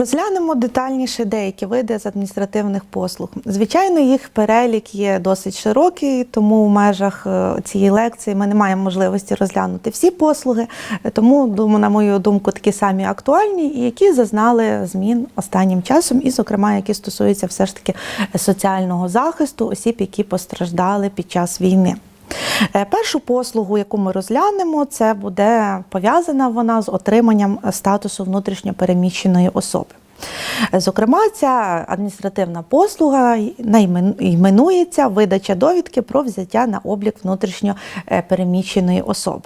Розглянемо детальніше деякі види з адміністративних послуг. Звичайно, їх перелік є досить широкий, тому в межах е, цієї лекції ми не маємо можливості розглянути всі послуги. Тому, думаю, на мою думку, такі самі актуальні і які зазнали змін останнім часом, і, зокрема, які стосуються все ж таки соціального захисту осіб, які постраждали під час війни. Е, Першу послугу, яку ми розглянемо, це буде пов'язана вона з отриманням статусу внутрішньопереміщеної особи. Е, Зокрема, ця адміністративна послуга наймен- іменується видача довідки про взяття на облік внутрішньопереміщеної особи.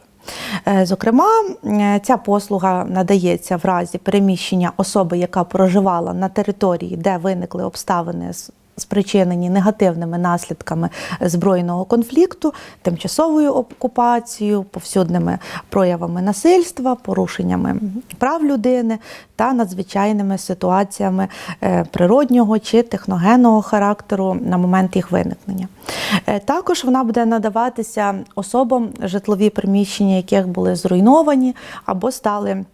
Е, Зокрема, е, ця послуга надається в разі переміщення особи, яка проживала на території, де виникли обставини спричинені негативними наслідками збройного конфлікту, тимчасовою окупацією, повсюдними проявами насильства, порушеннями прав людини та надзвичайними ситуаціями е, природнього чи техногенного характеру на момент їх виникнення. Е, Також вона буде надаватися особам, житлові приміщення, яких були зруйновані або стали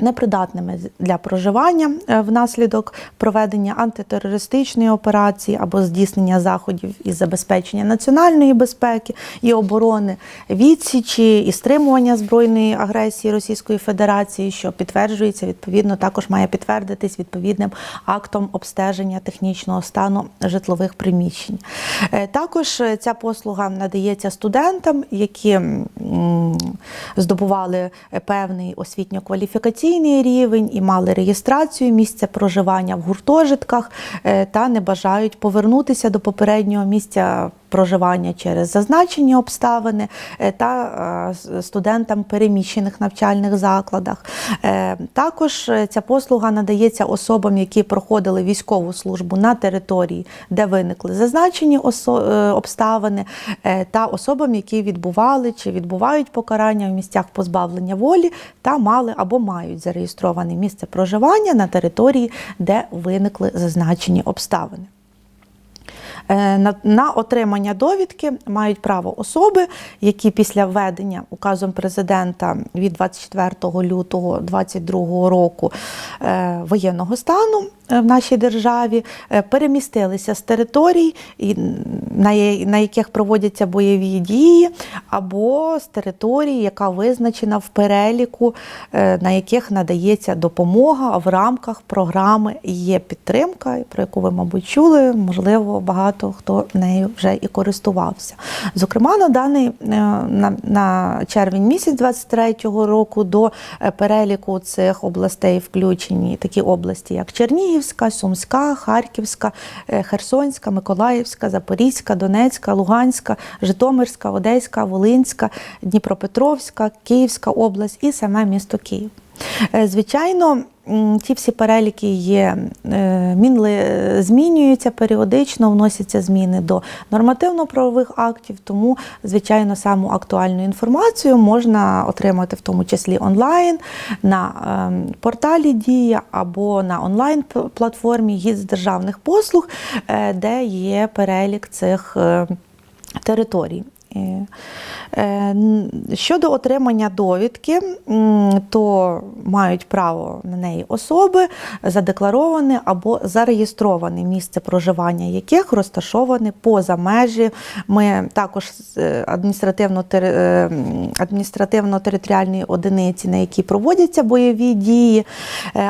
непридатними для проживання е, внаслідок проведення антитерористичної операції або здійснення заходів із забезпечення національної безпеки і оборони, відсічі і стримування збройної агресії Російської Федерації, що підтверджується відповідно, також має підтвердитись відповідним актом обстеження технічного стану житлових приміщень. Е, Також е, ця послуга надається студентам, які здобували певний освітньо-кваліфікаційний рівень і мали реєстрацію місця проживання в гуртожитках е, та не бажають повернутися до попереднього місця проживання через зазначені обставини е, та е, студентам переміщених навчальних закладах. Е, Також ця послуга надається особам, які проходили військову службу на території, де виникли зазначені обставини, та особам, які відбували чи відбувають покарання в місцях позбавлення волі та мали або мають зареєстроване місце проживання на території, де виникли зазначені обставини. Е, На, отримання довідки мають право особи, які після введення указом президента від 24 лютого 2022 року е, воєнного стану в нашій державі е, перемістилися з територій, на, яких проводяться бойові дії, або з територій, яка визначена в переліку, е, на яких надається допомога в рамках програми є підтримка, про яку ви, мабуть, чули. Можливо, багато хто нею вже і користувався. Зокрема, на даний е, на, на червень місяць 23-го року до е, переліку цих областей включені такі області, як Чернігівська, Сумська, Харківська, е, Херсонська, Миколаївська, Запорізька, Донецька, Луганська, Житомирська, Одеська, Волинська, Дніпропетровська, Київська область і саме місто Київ. Е, Звичайно, ті всі переліки є е, мінли- змінюються періодично, вносяться зміни до нормативно-правових актів, тому, звичайно, саму актуальну інформацію можна отримати в тому числі онлайн на ем, порталі Дія або на онлайн-платформі ГІД державних послуг, е, де є перелік цих територій. Е, Щодо отримання довідки, то мають право на неї особи, задеклароване або зареєстроване місце проживання яких розташоване поза межі. Ми також е, е, адміністративно-територіальної одиниці, на якій проводяться бойові дії.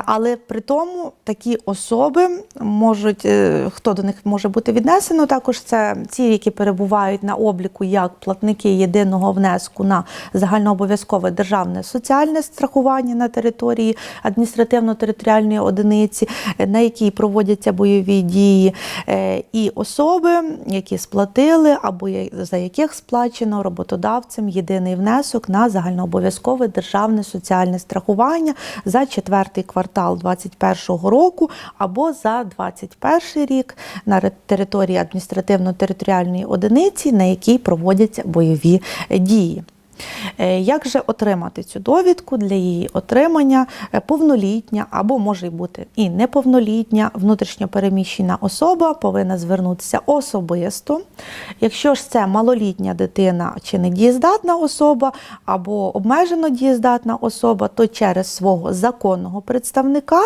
Але при тому такі особи можуть, хто до них може бути віднесено, також це ті, які перебувають на обліку як платники єдиного внеску на загальнообов'язкове державне соціальне страхування на території адміністративно-територіальної одиниці, е, на якій проводяться бойові дії, е, і особи, які сплатили або за яких сплачено роботодавцем єдиний внесок на загальнообов'язкове державне соціальне страхування за четвертий квартал 2021 року або за 2021 рік на території адміністративно-територіальної одиниці, на якій проводяться бойові дії. Е, Як же отримати цю довідку? Для її отримання е, повнолітня або може й бути і неповнолітня внутрішньопереміщена особа повинна звернутися особисто. Якщо ж це малолітня дитина чи недієздатна особа, або обмежено дієздатна особа, то через свого законного представника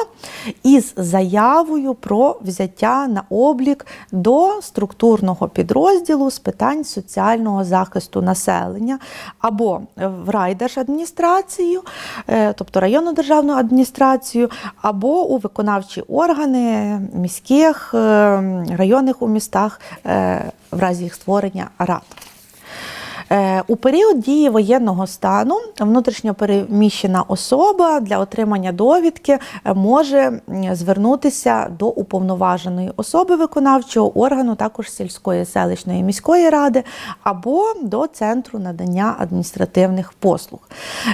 із заявою про взяття на облік до структурного підрозділу з питань соціального захисту населення або в райдержадміністрацію, е, тобто районну державну адміністрацію, або у виконавчі органи міських е, районних у містах е, в разі їх створення рад. Е, У період дії воєнного стану внутрішньопереміщена особа для отримання довідки е, може звернутися до уповноваженої особи виконавчого органу, також сільської селищної міської ради, або до центру надання адміністративних послуг.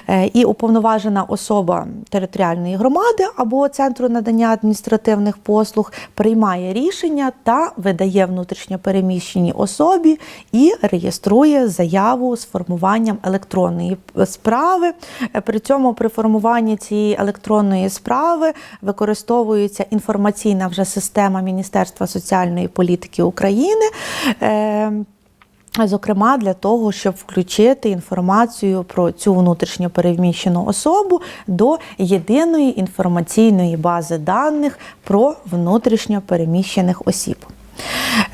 Е, І уповноважена особа територіальної громади або центру надання адміністративних послуг приймає рішення та видає внутрішньопереміщеній особі і реєструє заяву з формуванням електронної справи. Е, При цьому при формуванні цієї електронної справи використовується інформаційна вже система Міністерства соціальної політики України. Е, Зокрема, для того, щоб включити інформацію про цю внутрішньо переміщену особу до єдиної інформаційної бази даних про внутрішньо переміщених осіб.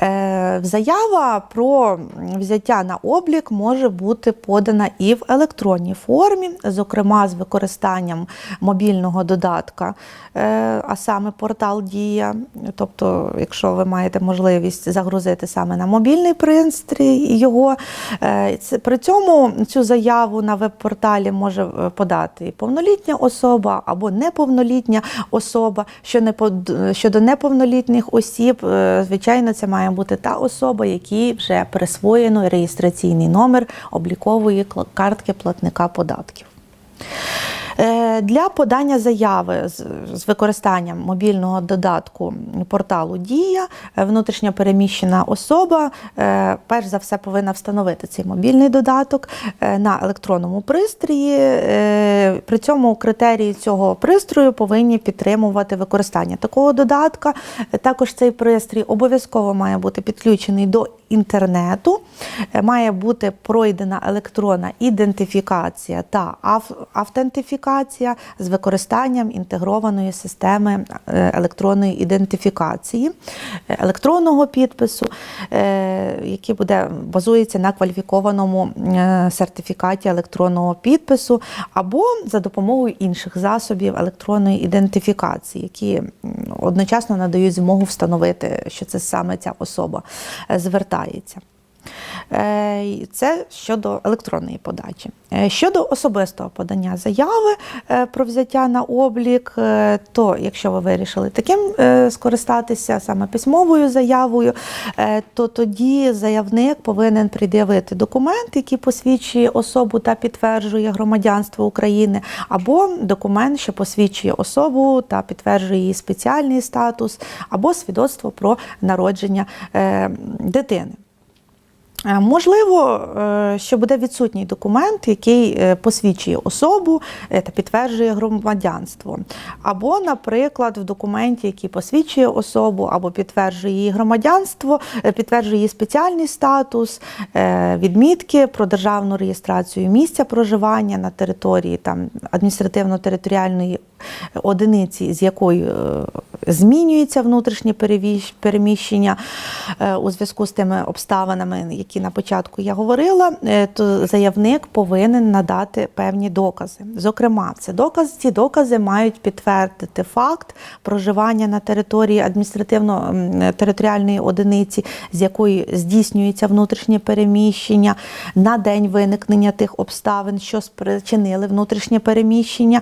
Е, Заява про взяття на облік може бути подана і в електронній формі, зокрема з використанням мобільного додатка, е, а саме портал Дія. Тобто, якщо ви маєте можливість загрузити саме на мобільний пристрій його, е, при цьому цю заяву на веб-порталі може подати і повнолітня особа або неповнолітня особа. Щодо неповнолітніх осіб, е, звичайно, це має бути та особа, якій вже присвоєно реєстраційний номер облікової картки платника податків. Е, Для подання заяви з, використанням мобільного додатку порталу Дія е, внутрішньо переміщена особа е, перш за все повинна встановити цей мобільний додаток на електронному пристрої. При цьому критерії цього пристрою повинні підтримувати використання такого додатка. Також цей пристрій обов'язково має бути підключений до інтернету, е, має бути пройдена електронна ідентифікація та автентифікація з використанням інтегрованої системи е, електронної ідентифікації, е, електронного підпису, який буде базується на кваліфікованому сертифікаті електронного підпису, або за допомогою інших засобів електронної ідентифікації, які одночасно надають змогу встановити, що це саме ця особа звертається. І Це щодо електронної подачі. Е, Щодо особистого подання заяви е, про взяття на облік, е, то якщо ви вирішили таким е, скористатися саме письмовою заявою, е, то тоді заявник повинен пред'явити документ, який посвідчує особу та підтверджує громадянство України, або документ, що посвідчує особу та підтверджує її спеціальний статус, або свідоцтво про народження е, дитини. Е, Можливо, е, що буде відсутній документ, який е, посвідчує особу та підтверджує громадянство. Або, наприклад, в документі, який посвідчує особу або підтверджує її громадянство, підтверджує її спеціальний статус, відмітки про державну реєстрацію місця проживання на території там, адміністративно-територіальної одиниці, з якою е, змінюється внутрішнє переміщення е, у зв'язку з тими обставинами, які на початку я говорила, е, то заявник повинен надати певні докази. Зокрема, це доказ, ці докази мають підтвердити факт проживання на території адміністративно-територіальної одиниці, з якої здійснюється внутрішнє переміщення на день виникнення тих обставин, що спричинили внутрішнє переміщення.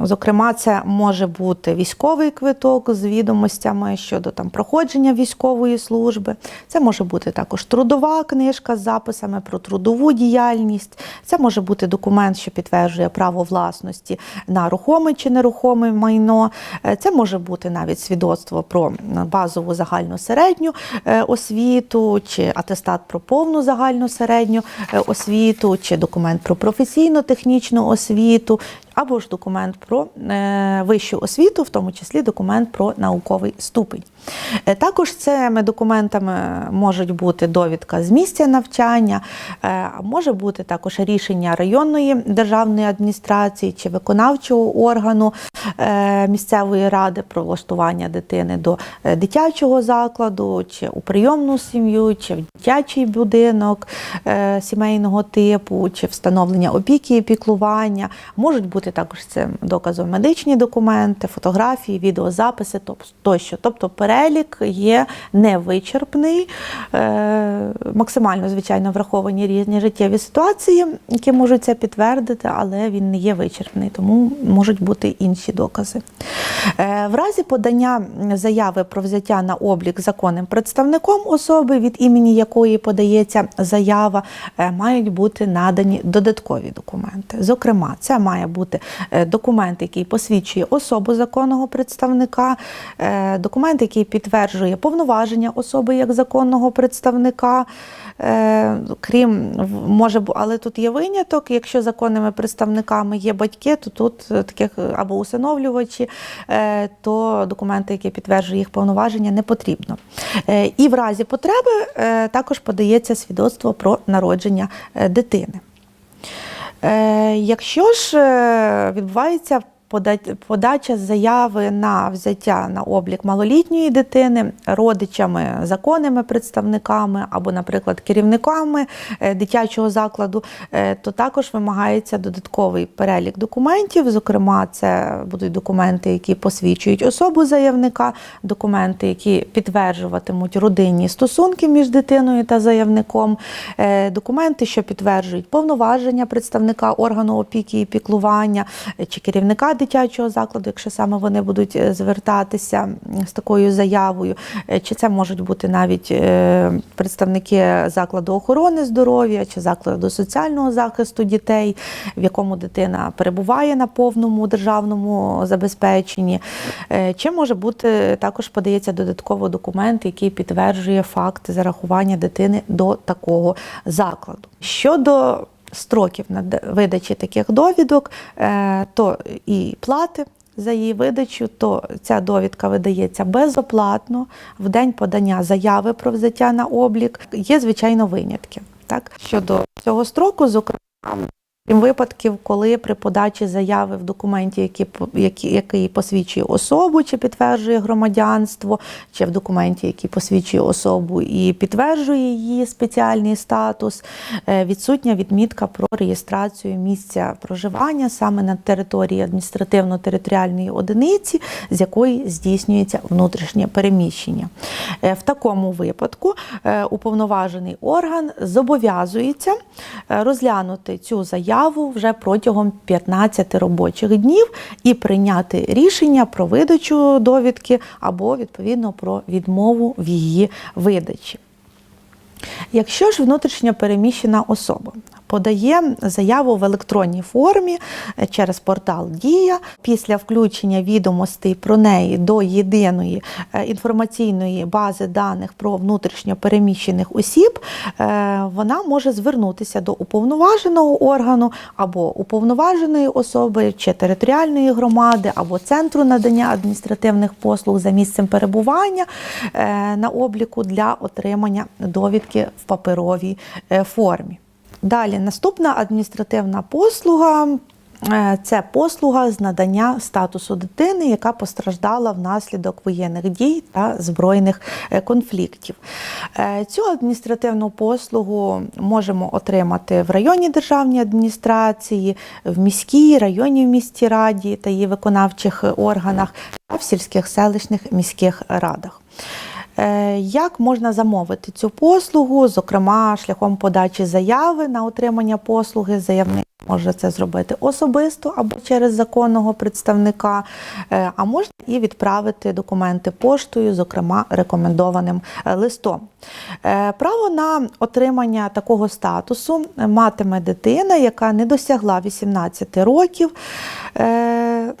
Зокрема, це може бути військовий квиток з відомостями щодо там проходження військової служби. Це може бути також трудова книжка з записами про трудову діяльність. Це може бути документ, що підтверджує право власності на рухоме чи нерухоме майно. Е, Це може бути навіть свідоцтво про базову загальну середню е, освіту, чи атестат про повну загальну середню е, освіту, чи документ про професійно-технічну освіту, або ж документ про е, вищу освіту, в тому числі документ про науковий ступень. Е, Також цими документами можуть бути довідка з місця навчання, е, може бути також рішення районної державної адміністрації чи виконавчого органу е, місцевої ради про влаштування дитини до дитячого закладу, чи у прийомну сім'ю, чи в дитячий будинок сімейного типу, чи встановлення опіки і піклування. Можуть бути також це доказом медичні документи, фотографії, відеозаписи тощо. Тобто перелік є невичерпний, е, максимально, звичайно, враховані різні життєві ситуації, які можуть це підтвердити, але він не є вичерпний, тому можуть бути інші докази. Е, В разі подання заяви про взяття на облік законним представником особи, від імені якої подається заява, е, мають бути надані додаткові документи. Зокрема, це має бути документ, який посвідчує особу законного представника, документ, який підтверджує повноваження особи як законного представника. Е, Крім може але тут є виняток. Якщо законними представниками є батьки, то тут е, таких е, або усиновлювачі, то документи, які підтверджують їх повноваження, не потрібно. І в разі потреби також подається свідоцтво про народження дитини. Якщо ж відбувається подача заяви на взяття на облік малолітньої дитини родичами, законними представниками або, наприклад, керівниками е, дитячого закладу, е, то також вимагається додатковий перелік документів. Зокрема, це будуть документи, які посвідчують особу заявника, документи, які підтверджуватимуть родинні стосунки між дитиною та заявником, е, документи, що підтверджують повноваження представника органу опіки і піклування чи керівника дитячого закладу, якщо саме вони будуть е, звертатися з такою заявою, Е, чи це можуть бути навіть е, представники закладу охорони здоров'я чи закладу соціального захисту дітей, в якому дитина перебуває на повному державному забезпеченні. Чи може бути також подається додатково документ, який підтверджує факт зарахування дитини до такого закладу. Щодо строків видачі таких довідок, е, то і плати. За її видачу, то ця довідка видається безоплатно в день подання заяви про взяття на облік. Є, звичайно, винятки. Так? Щодо цього строку, зокрема, крім випадків, коли при подачі заяви в документі, які, які, який посвідчує особу чи підтверджує громадянство, чи в документі, який посвідчує особу і підтверджує її спеціальний статус, е, відсутня відмітка про реєстрацію місця проживання саме на території адміністративно-територіальної одиниці, з якої здійснюється внутрішнє переміщення. Е, В такому випадку е, уповноважений орган зобов'язується розглянути цю заяву вже протягом 15 робочих днів і прийняти рішення про видачу довідки або відповідно про відмову в її видачі. Якщо ж внутрішньо переміщена особа подає заяву в електронній формі е, через портал Дія після включення відомостей про неї до єдиної е, інформаційної бази даних про внутрішньо переміщених осіб, е, вона може звернутися до уповноваженого органу або уповноваженої особи чи територіальної громади, або центру надання адміністративних послуг за місцем перебування на обліку для отримання довідки в паперовій формі. Далі наступна адміністративна послуга. е, Це послуга з надання статусу дитини, яка постраждала внаслідок воєнних дій та збройних е, конфліктів. Е, Цю адміністративну послугу можемо отримати в районній державній адміністрації, в міській, районній міській раді та її виконавчих органах, та в сільських селищних міських радах. Е, Як можна замовити цю послугу, зокрема шляхом подачі заяви на отримання послуги, заявник може це зробити особисто або через законного представника, е, а можна і відправити документи поштою, зокрема рекомендованим е, листом. Право на отримання такого статусу матиме дитина, яка не досягла 18 років,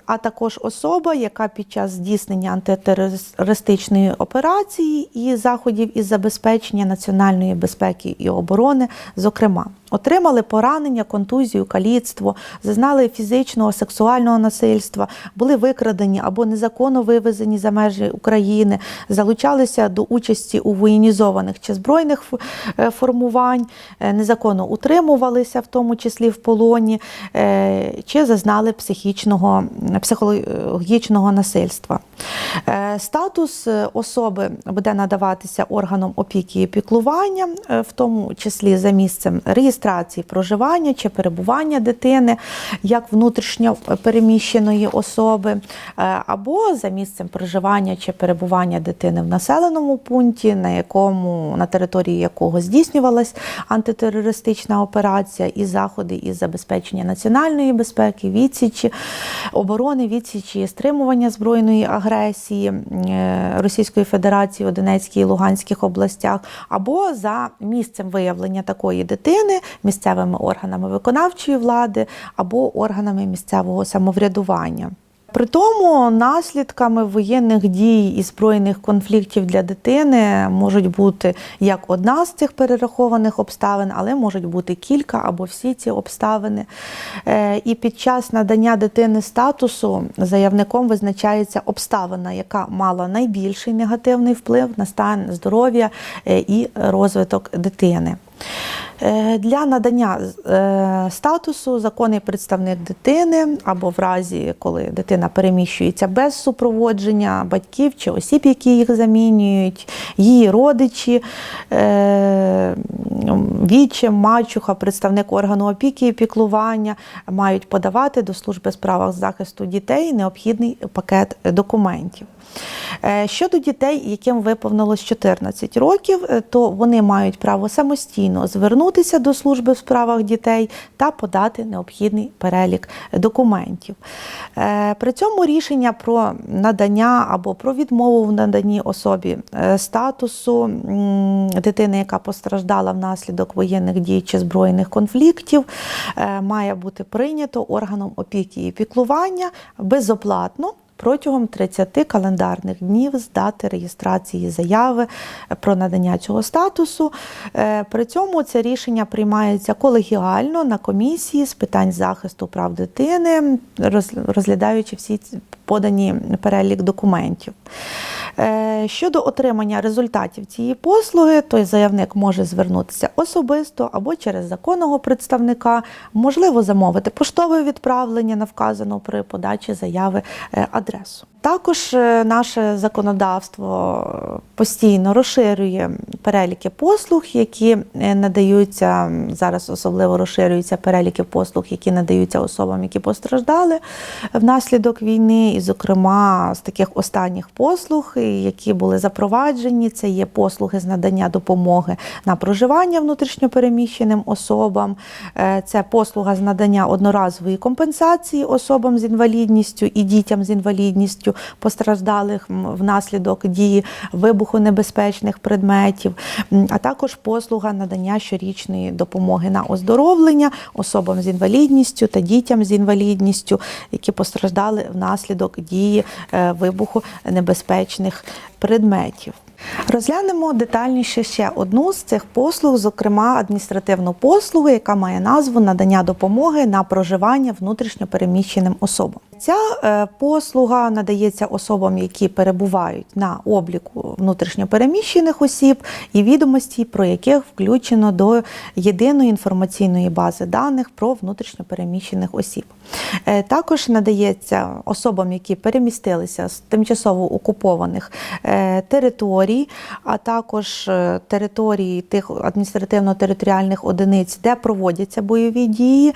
а також особа, яка під час здійснення антитерористичної операції і заходів із забезпечення національної безпеки і оборони, зокрема. Отримали поранення, контузію, каліцтво, зазнали фізичного, сексуального насильства, були викрадені або незаконно вивезені за межі України, залучалися до участі у воєнізованих чи збройних е, формувань, е, незаконно утримувалися, в тому числі в полоні, е, чи зазнали психічного, психологічного насильства. Статус особи буде надаватися органом опіки і піклування, в тому числі за місцем реєстрації проживання чи перебування дитини як внутрішньо переміщеної особи, е, або за місцем проживання чи перебування дитини в населеному пункті, на якому на території якого здійснювалась антитерористична операція і заходи із забезпечення національної безпеки, відсічі, оборони, відсічі, стримування збройної агресії е, Російської Федерації у Донецькій і Луганських областях, або за місцем виявлення такої дитини місцевими органами виконавчої влади або органами місцевого самоврядування. При тому наслідками воєнних дій і збройних конфліктів для дитини можуть бути як одна з цих перерахованих обставин, але можуть бути кілька або всі ці обставини. Е, І під час надання дитини статусу заявником визначається обставина, яка мала найбільший негативний вплив на стан здоров'я е, і розвиток дитини. Е, Для надання е, статусу законний представник дитини або в разі, коли дитина переміщується без супроводження батьків чи осіб, які їх замінюють, її родичі, е, вічим, мачуха, представник органу опіки і піклування мають подавати до служби справах захисту дітей необхідний пакет документів. Е, Щодо дітей, яким виповнилось 14 років, е, то вони мають право самостійно звернутися до служби в справах дітей та подати необхідний перелік документів. Е, При цьому рішення про надання або про відмову в наданні особі статусу дитини, яка постраждала внаслідок воєнних дій чи збройних конфліктів, має бути прийнято органом опіки і піклування безоплатно протягом 30 календарних днів з дати реєстрації заяви про надання цього статусу. Е, При цьому це рішення приймається колегіально на комісії з питань захисту прав дитини, розглядаючи всі подані перелік документів. Е, Щодо отримання результатів цієї послуги, той заявник може звернутися особисто або через законного представника, можливо, замовити поштове відправлення на вказану при подачі заяви е, адресу. Також е, наше законодавство постійно розширює переліки послуг, які надаються зараз, особливо розширюються переліки послуг, які надаються особам, які постраждали внаслідок війни. І, зокрема, з таких останніх послуг, які були запроваджені, це є послуги з надання допомоги на проживання внутрішньопереміщеним особам, е, це послуга з надання одноразової компенсації особам з інвалідністю і дітям з інвалідністю, постраждалих внаслідок дії вибухонебезпечних предметів, а також послуга надання щорічної допомоги на оздоровлення особам з інвалідністю та дітям з інвалідністю, які постраждали внаслідок дії е, вибухонебезпечних предметів. Розглянемо детальніше ще одну з цих послуг, зокрема адміністративну послугу, яка має назву надання допомоги на проживання внутрішньопереміщеним особам. Ця е, послуга надається особам, які перебувають на обліку внутрішньопереміщених осіб, і відомості про яких включено до єдиної інформаційної бази даних про внутрішньопереміщених осіб. Е, Також надається особам, які перемістилися з тимчасово окупованих е, територій, а також території тих адміністративно-територіальних одиниць, де проводяться бойові дії,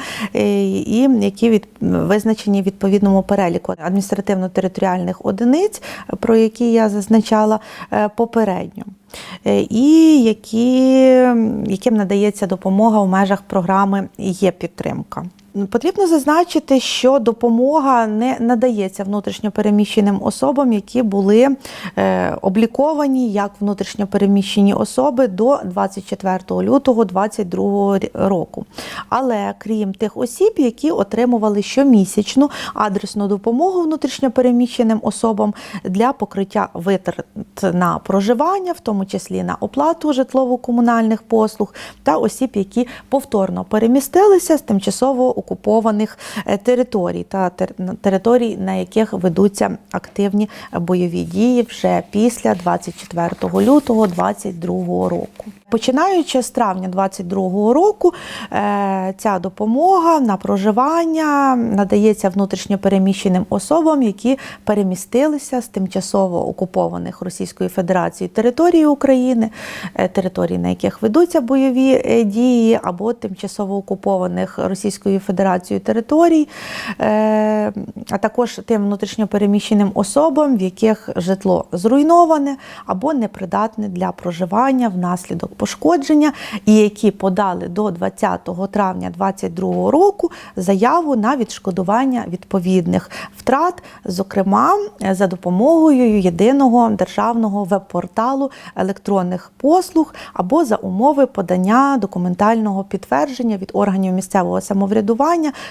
і які визначені в відповідному переліку адміністративно-територіальних одиниць, про які я зазначала е, попередньо. Е, І які, яким надається допомога в межах програми є підтримка. Потрібно зазначити, що допомога не надається внутрішньопереміщеним особам, які були е, обліковані як внутрішньопереміщені особи до 24 лютого 2022 року. Але крім тих осіб, які отримували щомісячну адресну допомогу внутрішньопереміщеним особам для покриття витрат на проживання, в тому числі на оплату житлово-комунальних послуг, та осіб, які повторно перемістилися з тимчасово окупованих е, територій та територій, на яких ведуться активні бойові дії вже після 24 лютого 2022 року. Починаючи з травня 2022 року, е, ця допомога на проживання надається внутрішньопереміщеним особам, які перемістилися з тимчасово окупованих Російською Федерацією території України, е, територій, на яких ведуться бойові дії, або тимчасово окупованих Російською Федерацією територій, е, а також тим внутрішньопереміщеним особам, в яких житло зруйноване або непридатне для проживання внаслідок пошкодження, і які подали до 20 травня 2022 року заяву на відшкодування відповідних втрат, зокрема е, за допомогою єдиного державного веб-порталу електронних послуг або за умови подання документального підтвердження від органів місцевого самоврядування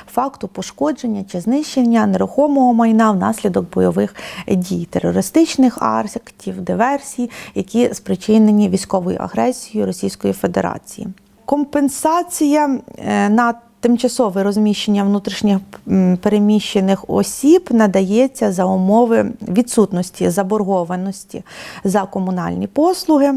факту пошкодження чи знищення нерухомого майна внаслідок бойових дій, терористичних актів, диверсій, які спричинені військовою агресією Російської Федерації. Компенсація е, на Тимчасове розміщення внутрішніх переміщених осіб надається за умови відсутності заборгованості за комунальні послуги.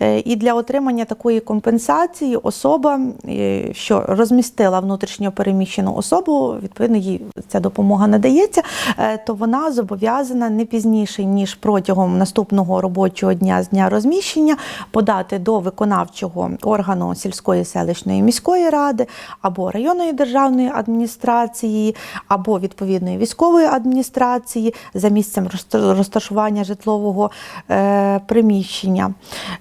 Е, І для отримання такої компенсації особа, е, що розмістила внутрішньо переміщену особу, відповідно, їй ця допомога надається, е, то вона зобов'язана не пізніше ніж протягом наступного робочого дня з дня розміщення подати до виконавчого органу сільської селищної міської ради або районної державної адміністрації, або відповідної військової адміністрації за місцем розташування житлового е, приміщення.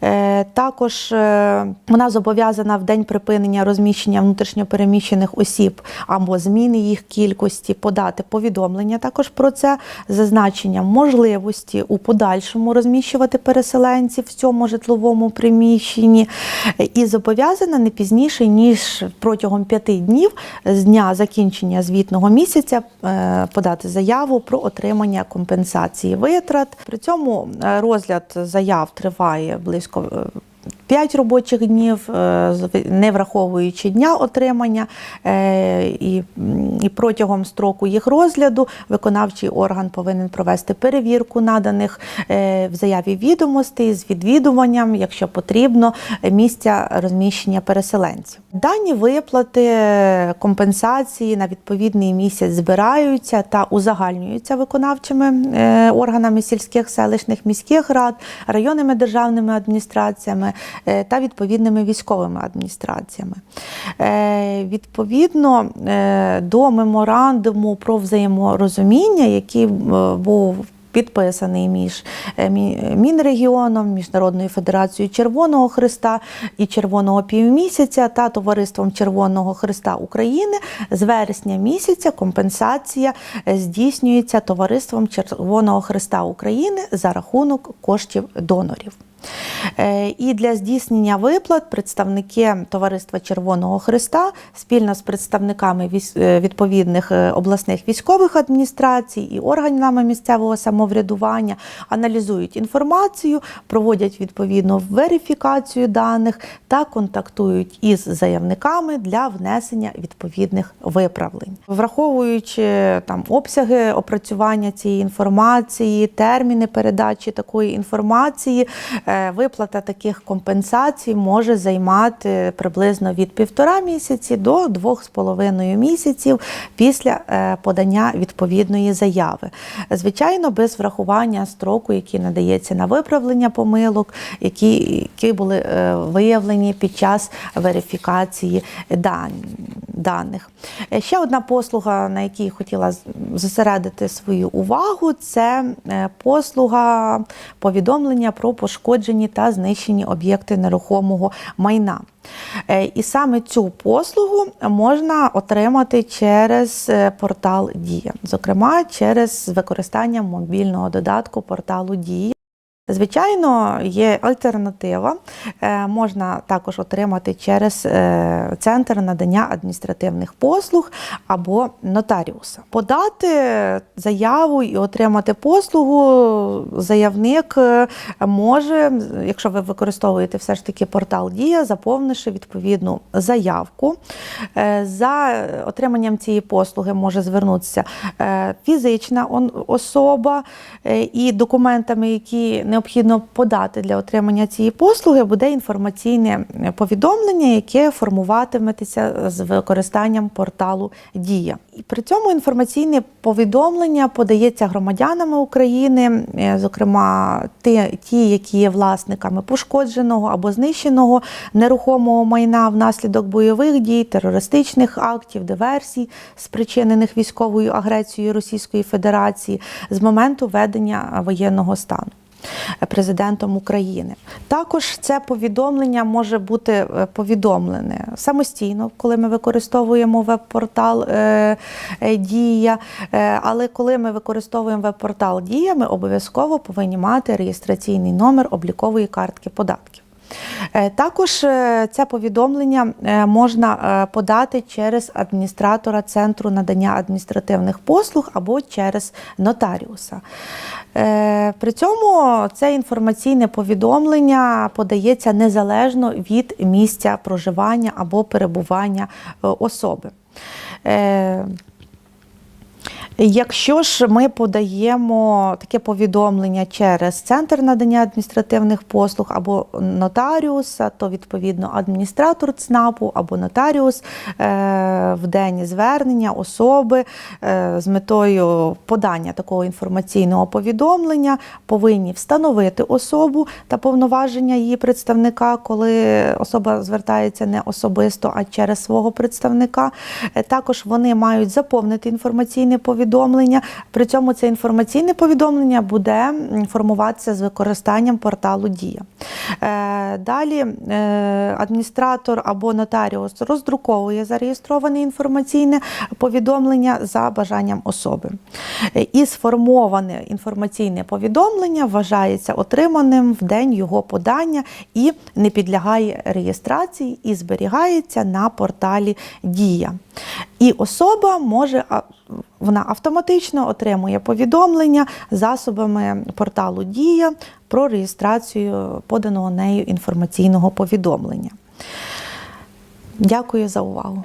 Е, також е, вона зобов'язана в день припинення розміщення внутрішньопереміщених осіб або зміни їх кількості подати повідомлення також про це, зазначення можливості у подальшому розміщувати переселенців в цьому житловому приміщенні і зобов'язана не пізніше ніж протягом п'яти днів з дня закінчення звітного місяця е, подати заяву про отримання компенсації витрат. При цьому е, розгляд заяв триває близько. Е, 5 робочих днів, е, не враховуючи дня отримання, е, і, протягом строку їх розгляду виконавчий орган повинен провести перевірку наданих е, в заяві відомостей з відвідуванням, якщо потрібно, місця розміщення переселенців. Дані виплати компенсації на відповідний місяць збираються та узагальнюються виконавчими органами сільських, селищних, міських рад, районними державними адміністраціями та відповідними військовими адміністраціями. Е, Відповідно е, до меморандуму про взаєморозуміння, який е, був підписаний між е, Мінрегіоном, Міжнародною федерацією Червоного Христа і Червоного півмісяця та Товариством Червоного Христа України. З вересня місяця компенсація е, здійснюється Товариством Червоного Христа України за рахунок коштів донорів. Е, І для здійснення виплат представники Товариства Червоного Христа спільно з представниками е, відповідних е, обласних військових адміністрацій і органами місцевого самоврядування аналізують інформацію, проводять відповідну верифікацію даних та контактують із заявниками для внесення відповідних виправлень, враховуючи там обсяги опрацювання цієї інформації, терміни передачі такої інформації. Е, Виплата таких компенсацій може займати приблизно від півтора місяці до двох з половиною місяців після е, подання відповідної заяви. Звичайно, без врахування строку, який надається на виправлення помилок, які, які були е, виявлені під час верифікації дан- даних. Е, Ще одна послуга, на якій хотіла зосередити свою увагу, це е, послуга повідомлення про пошкоджені та знищені об'єкти нерухомого майна. Е, І саме цю послугу можна отримати через портал Дія, зокрема через використання мобільного додатку порталу Дія. Звичайно, є альтернатива. Е, Можна також отримати через е, центр надання адміністративних послуг або нотаріуса. Подати заяву і отримати послугу заявник е, може, якщо ви використовуєте все ж таки портал Дія, заповнивши відповідну заявку. За отриманням цієї послуги може звернутися фізична особа і документами, які необхідно подати для отримання цієї послуги, буде інформаційне е, повідомлення, яке формуватиметься з використанням порталу Дія. І при цьому інформаційне повідомлення подається громадянами України, е, зокрема ті, які є власниками пошкодженого або знищеного нерухомого майна внаслідок бойових дій, терористичних актів, диверсій, спричинених військовою агресією Російської Федерації з моменту введення воєнного стану. Президентом України також це повідомлення може бути е, повідомлене самостійно, коли ми використовуємо веб-портал е, е, Дія. Але коли ми використовуємо веб-портал Дія, ми обов'язково повинні мати реєстраційний номер облікової картки податків. Е, Також це повідомлення е, можна е, подати через адміністратора Центру надання адміністративних послуг або через нотаріуса. При цьому це інформаційне повідомлення подається незалежно від місця проживання або перебування особи. Якщо ж ми подаємо таке повідомлення через центр надання адміністративних послуг або нотаріуса, то відповідно адміністратор ЦНАПу або нотаріус е, в день звернення особи е, з метою подання такого інформаційного повідомлення повинні встановити особу та повноваження її представника, коли особа звертається не особисто, а через свого представника. Е, Також вони мають заповнити інформаційне повідомлення. При цьому це інформаційне повідомлення буде формуватися з використанням порталу Дія. Е, Далі е, адміністратор або нотаріус роздруковує зареєстроване інформаційне повідомлення за бажанням особи. Е, І сформоване інформаційне повідомлення вважається отриманим в день його подання і не підлягає реєстрації і зберігається на порталі Дія. І особа може вона автоматично отримує повідомлення засобами порталу Дія про реєстрацію поданого нею інформаційного повідомлення. Дякую за увагу.